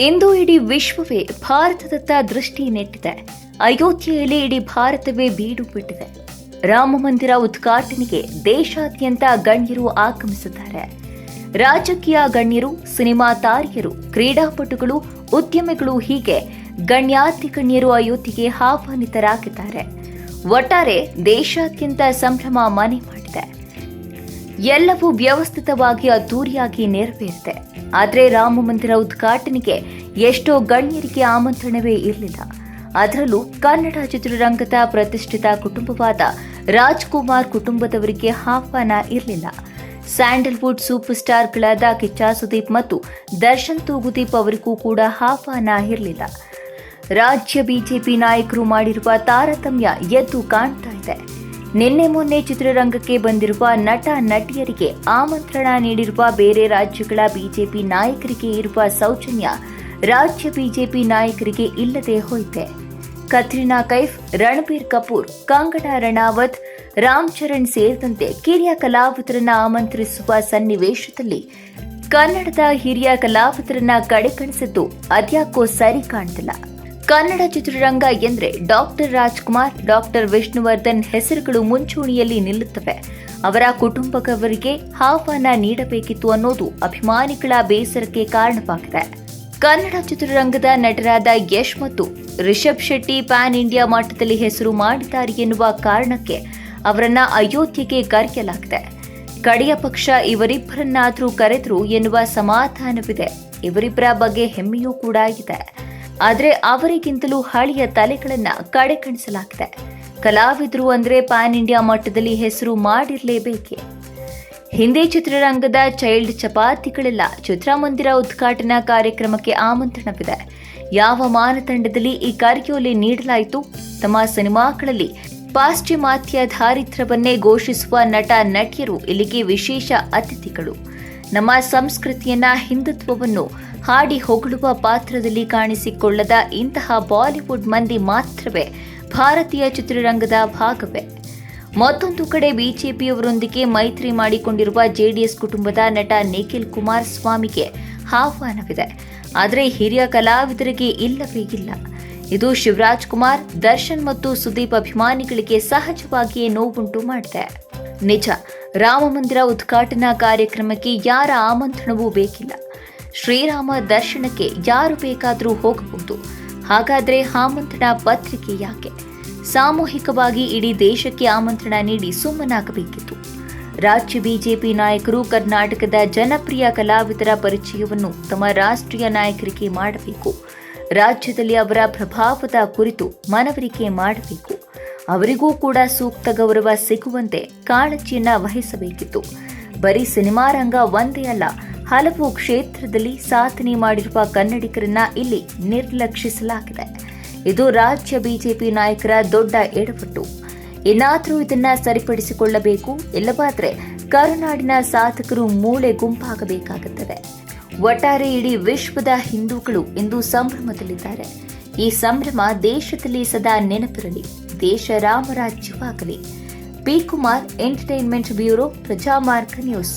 ಇಂದು ಇಡೀ ವಿಶ್ವವೇ ಭಾರತದತ್ತ ದೃಷ್ಟಿ ನೆಟ್ಟಿದೆ. ಅಯೋಧ್ಯೆಯಲ್ಲಿ ಇಡೀ ಭಾರತವೇ ಬೀಡು ಬಿಟ್ಟಿದೆ. ರಾಮ ಮಂದಿರ ಉದ್ಘಾಟನೆಗೆ ದೇಶಾದ್ಯಂತ ಗಣ್ಯರು ಆಗಮಿಸಿದ್ದಾರೆ. ರಾಜಕೀಯ ಗಣ್ಯರು, ಸಿನಿಮಾ ತಾರೆಯರು, ಕ್ರೀಡಾಪಟುಗಳು, ಉದ್ಯಮಿಗಳು ಹೀಗೆ ಗಣ್ಯಾತಿ ಗಣ್ಯರು ಅಯೋಧ್ಯೆಗೆ ಆಹ್ವಾನಿತರಾಗಿದ್ದಾರೆ. ಒಟ್ಟಾರೆ ದೇಶಾದ್ಯಂತ ಸಂಭ್ರಮ ಮನೆ ಎಲ್ಲವೂ ವ್ಯವಸ್ಥಿತವಾಗಿ ಅದ್ದೂರಿಯಾಗಿ ನೆರವೇರಿದೆ. ಆದರೆ ರಾಮ ಮಂದಿರ ಉದ್ಘಾಟನೆಗೆ ಎಷ್ಟೋ ಗಣ್ಯರಿಗೆ ಆಮಂತ್ರಣವೇ ಇರಲಿಲ್ಲ. ಅದರಲ್ಲೂ ಕನ್ನಡ ಚಿತ್ರರಂಗದ ಪ್ರತಿಷ್ಠಿತ ಕುಟುಂಬವಾದ ರಾಜ್ಕುಮಾರ್ ಕುಟುಂಬದವರಿಗೆ ಆಹ್ವಾನ ಇರಲಿಲ್ಲ. ಸ್ಯಾಂಡಲ್ವುಡ್ ಸೂಪರ್ ಸ್ಟಾರ್ಗಳಾದ ಕಿಚ್ಚ ಸುದೀಪ್ ಮತ್ತು ದರ್ಶನ್ ತೂಗುದೀಪ್ ಅವರಿಗೂ ಕೂಡ ಆಹ್ವಾನ ಇರಲಿಲ್ಲ. ರಾಜ್ಯ ಬಿಜೆಪಿ ನಾಯಕರು ಮಾಡಿರುವ ತಾರತಮ್ಯ ಎದ್ದು ಕಾಣ್ತಾ ಇದೆ. ನಿನ್ನೆ ಮೊನ್ನೆ ಚಿತ್ರರಂಗಕ್ಕೆ ಬಂದಿರುವ ನಟ ನಟಿಯರಿಗೆ ಆಮಂತ್ರಣ ನೀಡಿರುವ ಬೇರೆ ರಾಜ್ಯಗಳ ಬಿಜೆಪಿ ನಾಯಕರಿಗೆ ಇರುವ ಸೌಜನ್ಯ ರಾಜ್ಯ ಬಿಜೆಪಿ ನಾಯಕರಿಗೆ ಇಲ್ಲದೆ ಹೋಯಿತೆ. ಕತ್ರಿನಾ ಕೈಫ್, ರಣಬೀರ್ ಕಪೂರ್, ಕಂಗಡಾ ರಣಾವತ್, ರಾಮ್ ಚರಣ್ ಸೇರಿದಂತೆ ಕಿರಿಯ ಕಲಾವಿದರನ್ನ ಆಮಂತ್ರಿಸುವ ಸನ್ನಿವೇಶದಲ್ಲಿ ಕನ್ನಡದ ಹಿರಿಯ ಕಲಾವಿದರನ್ನ ಕಡೆಗಣಿಸಿದ್ದು ಅದ್ಯಾಕೋ ಸರಿ ಕಾಣ್ತಿಲ್ಲ. ಕನ್ನಡ ಚಿತ್ರರಂಗ ಎಂದರೆ ಡಾಕ್ಟರ್ ರಾಜ್ಕುಮಾರ್, ಡಾಕ್ಟರ್ ವಿಷ್ಣುವರ್ಧನ್ ಹೆಸರುಗಳು ಮುಂಚೂಣಿಯಲ್ಲಿ ನಿಲ್ಲುತ್ತವೆ. ಅವರ ಕುಟುಂಬಕವರಿಗೆ ಆಹ್ವಾನ ನೀಡಬೇಕಿತ್ತು ಅನ್ನೋದು ಅಭಿಮಾನಿಗಳ ಬೇಸರಕ್ಕೆ ಕಾರಣವಾಗಿದೆ. ಕನ್ನಡ ಚಿತ್ರರಂಗದ ನಟರಾದ ಯಶ್ ಮತ್ತು ರಿಷಬ್ ಶೆಟ್ಟಿ ಪ್ಯಾನ್ ಇಂಡಿಯಾ ಮಟ್ಟದಲ್ಲಿ ಹೆಸರು ಮಾಡಿದ್ದಾರೆ ಎನ್ನುವ ಕಾರಣಕ್ಕೆ ಅವರನ್ನ ಅಯೋಧ್ಯೆಗೆ ಕರೆಯಲಾಗಿದೆ. ಕಡೆಯ ಪಕ್ಷ ಇವರಿಬ್ಬರನ್ನಾದರೂ ಕರೆದರು ಎನ್ನುವ ಸಮಾಧಾನವಿದೆ. ಇವರಿಬ್ಬರ ಬಗ್ಗೆ ಹೆಮ್ಮೆಯೂ ಕೂಡ ಇದೆ. ಆದರೆ ಅವರಿಗಿಂತಲೂ ಹಳೆಯ ತಲೆಗಳನ್ನು ಕಡೆಗಣಿಸಲಾಗಿದೆ. ಕಲಾವಿದರು ಅಂದರೆ ಪ್ಯಾನ್ ಇಂಡಿಯಾ ಮಟ್ಟದಲ್ಲಿ ಹೆಸರು ಮಾಡಿರಲೇಬೇಕೆ? ಹಿಂದಿ ಚಿತ್ರರಂಗದ ಚೈಲ್ಡ್ ಚಪಾತಿಗಳೆಲ್ಲ ಚಿತ್ರಮಂದಿರ ಉದ್ಘಾಟನಾ ಕಾರ್ಯಕ್ರಮಕ್ಕೆ ಆಮಂತ್ರಣವಿದೆ. ಯಾವ ಮಾನದಂಡದಲ್ಲಿ ಈ ಕಾರ್ಯೋಲೆ ನೀಡಲಾಯಿತು? ತಮ್ಮ ಸಿನಿಮಾಗಳಲ್ಲಿ ಪಾಶ್ಚಿಮಾತ್ಯ ಧಾರಿತ್ರವನ್ನೇ ಘೋಷಿಸುವ ನಟ ನಟಿಯರು ಇಲ್ಲಿಗೆ ವಿಶೇಷ ಅತಿಥಿಗಳು. ನಮ್ಮ ಸಂಸ್ಕೃತಿಯನ್ನ ಹಿಂದುತ್ವವನ್ನು ಹಾಡಿ ಹೊಗಳುವ ಪಾತ್ರದಲ್ಲಿ ಕಾಣಿಸಿಕೊಳ್ಳದ ಇಂತಹ ಬಾಲಿವುಡ್ ಮಂದಿ ಮಾತ್ರವೇ ಭಾರತೀಯ ಚಿತ್ರರಂಗದ ಭಾಗವೇ. ಮತ್ತೊಂದು ಕಡೆ ಬಿಜೆಪಿಯವರೊಂದಿಗೆ ಮೈತ್ರಿ ಮಾಡಿಕೊಂಡಿರುವ ಜೆಡಿಎಸ್ ಕುಟುಂಬದ ನಟ ನಿಖಿಲ್ ಕುಮಾರಸ್ವಾಮಿಗೆ ಆಹ್ವಾನವಿದೆ. ಆದರೆ ಹಿರಿಯ ಕಲಾವಿದರಿಗೆ ಇಲ್ಲವೇ ಇಲ್ಲ. ಇದು ಶಿವರಾಜ್ ಕುಮಾರ್, ದರ್ಶನ್ ಮತ್ತು ಸುದೀಪ್ ಅಭಿಮಾನಿಗಳಿಗೆ ಸಹಜವಾಗಿಯೇ ನೋವುಂಟು ಮಾಡಿದೆ. ನಿಜ, ರಾಮಮಂದಿರ ಉದ್ಘಾಟನಾ ಕಾರ್ಯಕ್ರಮಕ್ಕೆ ಯಾರ ಆಮಂತ್ರಣವೂ ಬೇಕಿಲ್ಲ. ಶ್ರೀರಾಮ ದರ್ಶನಕ್ಕೆ ಯಾರು ಬೇಕಾದರೂ ಹೋಗಬಹುದು. ಹಾಗಾದರೆ ಆಮಂತ್ರಣ ಪತ್ರಿಕೆ ಯಾಕೆ? ಸಾಮೂಹಿಕವಾಗಿ ಇಡೀ ದೇಶಕ್ಕೆ ಆಮಂತ್ರಣ ನೀಡಿ ಸುಮ್ಮನಾಗಬೇಕಿತ್ತು. ರಾಜ್ಯ ಬಿಜೆಪಿ ನಾಯಕರು ಕರ್ನಾಟಕದ ಜನಪ್ರಿಯ ಕಲಾವಿದರ ಪರಿಚಯವನ್ನು ತಮ್ಮ ರಾಷ್ಟ್ರೀಯ ನಾಯಕರಿಗೆ ಮಾಡಬೇಕು. ರಾಜ್ಯದಲ್ಲಿ ಅವರ ಪ್ರಭಾವದ ಕುರಿತು ಮನವರಿಕೆ ಮಾಡಬೇಕು. ಅವರಿಗೂ ಕೂಡ ಸೂಕ್ತ ಗೌರವ ಸಿಗುವಂತೆ ಕಾಳಜಿಯನ್ನ ವಹಿಸಬೇಕಿತ್ತು. ಬರೀ ಸಿನಿಮಾ ರಂಗ ಒಂದೇ ಅಲ್ಲ ಹಲವು ಕ್ಷೇತ್ರದಲ್ಲಿ ಸಾಧನೆ ಮಾಡಿರುವ ಕನ್ನಡಿಗರನ್ನ ಇಲ್ಲಿ ನಿರ್ಲಕ್ಷಿಸಲಾಗಿದೆ. ಇದು ರಾಜ್ಯ ಬಿಜೆಪಿ ನಾಯಕರ ದೊಡ್ಡ ಎಡವಟ್ಟು. ಇನ್ನಾದರೂ ಇದನ್ನ ಸರಿಪಡಿಸಿಕೊಳ್ಳಬೇಕು, ಇಲ್ಲವಾದ್ರೆ ಕರುನಾಡಿನ ಸಾಧಕರು ಮೂಳೆ ಗುಂಪಾಗಬೇಕಾಗುತ್ತದೆ. ಒಟ್ಟಾರೆ ಇಡೀ ವಿಶ್ವದ ಹಿಂದೂಗಳು ಇಂದು ಸಂಭ್ರಮದಲ್ಲಿದ್ದಾರೆ. ಈ ಸಂಭ್ರಮ ದೇಶದಲ್ಲಿ ಸದಾ ನೆನಪಿರಲಿ, ದೇಶ ರಾಮರಾಜ್ಯವಾಗಲಿ P Kumar entertainment bureau, Prajamarga news.